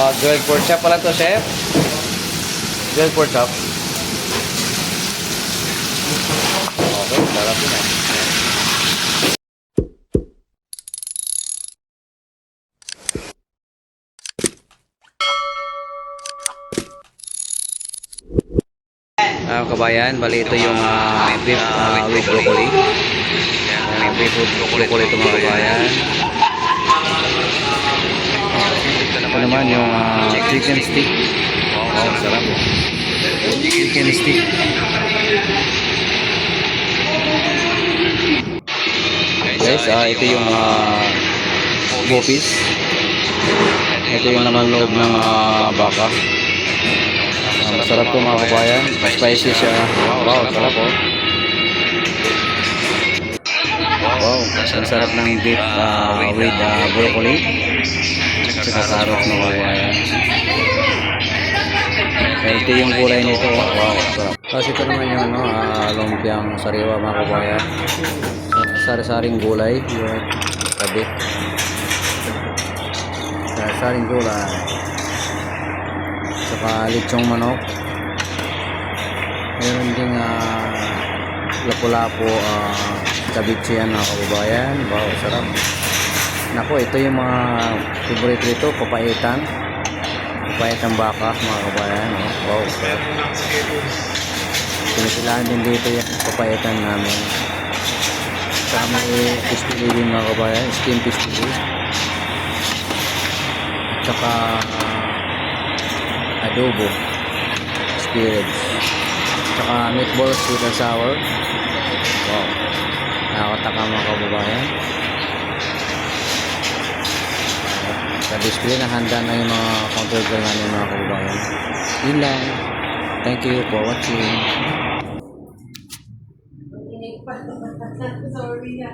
Oh, grilled pork chop pala to, chef. Grilled pork chop. Okay, sarap yun ah. Ah, kabayan, bali ito yung uh, beef ah, with broccoli. May beef with broccoli ito mga kabayan. Naman yung ah, chicken stick. Wow, sarap. Chicken stick. Guys, ah, ito yung uh, bopis. Ito yung naman loob ng ah, baka. Ah, masarap to mga kabayan. Spicy siya. Wow, sarap oh. Wow, ang sarap ng beef ah, with ah, broccoli. Saka carrot kabayan. Kaya ito yung kulay nito. Wow, sarap. Tapos ito naman yung ano, ah, lumpiang sariwa mga kabayan. Sari-saring gulay. Yung tabi. Sari-saring gulay. Saka lechong manok. Meron ding uh, lapu-lapu uh, kabitsi yan mga kababayan. Wow, sarap. Nako, ito yung mga favorite rito, papaitan. Papaitan baka mga kababayan. Oh. Wow, sarap. Pinasilahan din dito yung papaitan namin. Saka may pistili din mga kababayan, steam pistili. Tsaka ah, adobo, spirits. Tsaka meatballs sweet and sour. Wow. Nakakataka mga kababayan. Sa display na handa na yung mga counter grill namin mga kababayan. Yun lang. Thank you for watching. Sorry.